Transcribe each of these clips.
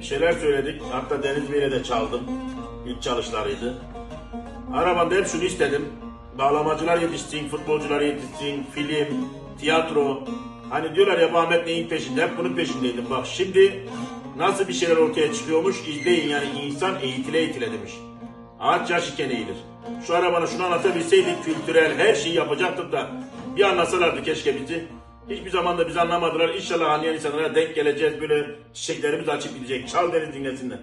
Bir şeyler söyledik. Hatta Deniz Bey'le de çaldım. İlk çalışlarıydı. Arabanda hep şunu istedim. Bağlamacılar yetişsin, futbolcular yetişsin, film, tiyatro. Hani diyorlar ya Ahmet neyin peşinde? Hep bunun peşindeydim. Bak şimdi nasıl bir şeyler ortaya çıkıyormuş izleyin yani insan eğitile eğitile demiş. Ağaç yaş iken eğilir. Şu arabanı şunu anlatabilseydik kültürel her şeyi yapacaktık da bir anlasalardı keşke bizi. Hiçbir zaman da bizi anlamadılar. İnşallah anlayan insanlara denk geleceğiz böyle çiçeklerimiz açıp gidecek. Çal deniz dinlesinler.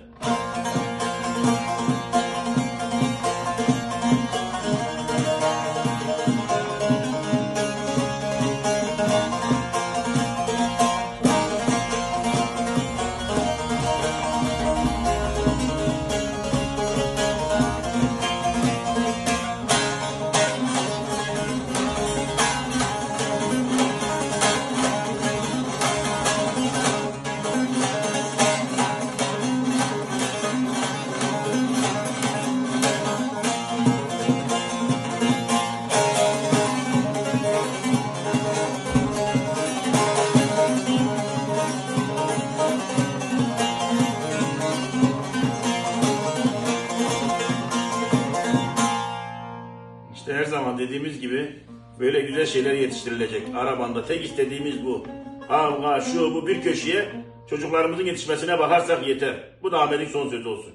İşte her zaman dediğimiz gibi böyle güzel şeyler yetiştirilecek. Arabanda tek istediğimiz bu. Kavga, şu bu bir köşeye çocuklarımızın yetişmesine bakarsak yeter. Bu da Ahmet'in son sözü olsun.